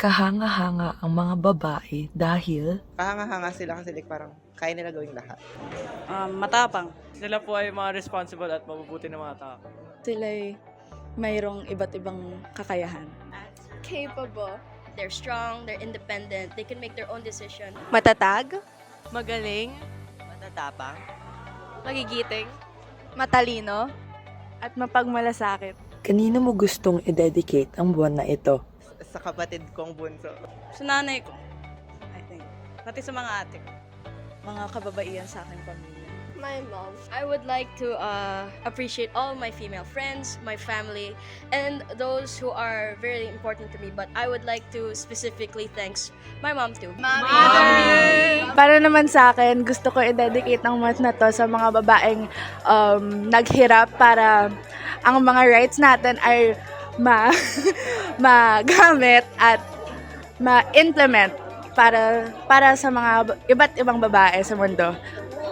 Kahanga-hanga ang mga babae dahil Kahanga-hanga sila kasi like parang kaya nila gawing lahat. Um, matapang. Sila po ay mga responsible at mabubuti ng mga tao. Sila'y mayroong iba't ibang kakayahan. capable. They're strong, they're independent, they can make their own decision. Matatag, Magaling, matatapang, magigiting, matalino, at mapagmalasakit. kanino mo gustong i-dedicate ang buwan na ito? Sa kapatid kong bunso. Sa nanay ko, I think. Pati sa mga ate ko. Mga kababaihan sa aking pamilya. My mom. I would like to uh, appreciate all my female friends, my family, and those who are very important to me. But I would like to specifically thanks my mom too. Para naman sa akin, gusto ko i-dedicate ang month na to sa mga babaeng um, naghirap para ang mga rights natin ay ma magamit at ma-implement para para sa mga iba't ibang babae sa mundo.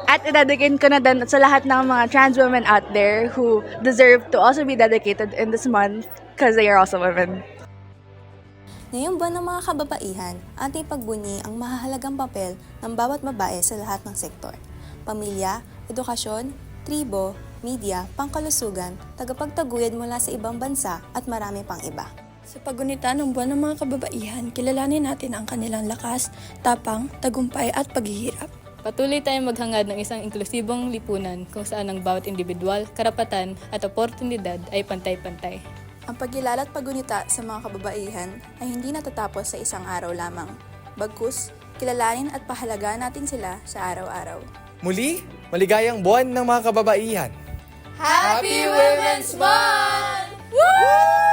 At i-dedicate ko na din sa lahat ng mga trans women out there who deserve to also be dedicated in this month because they are also women. Ngayong buwan ng mga kababaihan, ating pagbunyi ang mahahalagang papel ng bawat babae sa lahat ng sektor. Pamilya, edukasyon, tribo, media, pangkalusugan, tagapagtaguyod mula sa ibang bansa at marami pang iba. Sa paggunita ng buwan ng mga kababaihan, kilalanin natin ang kanilang lakas, tapang, tagumpay at paghihirap. Patuloy tayong maghangad ng isang inklusibong lipunan kung saan ang bawat individual, karapatan at oportunidad ay pantay-pantay. Ang pagkilala at paggunita sa mga kababaihan ay hindi natatapos sa isang araw lamang. Bagkus, kilalanin at pahalagaan natin sila sa araw-araw. Muli, maligayang buwan ng mga kababaihan. Happy Women's Month! Woo!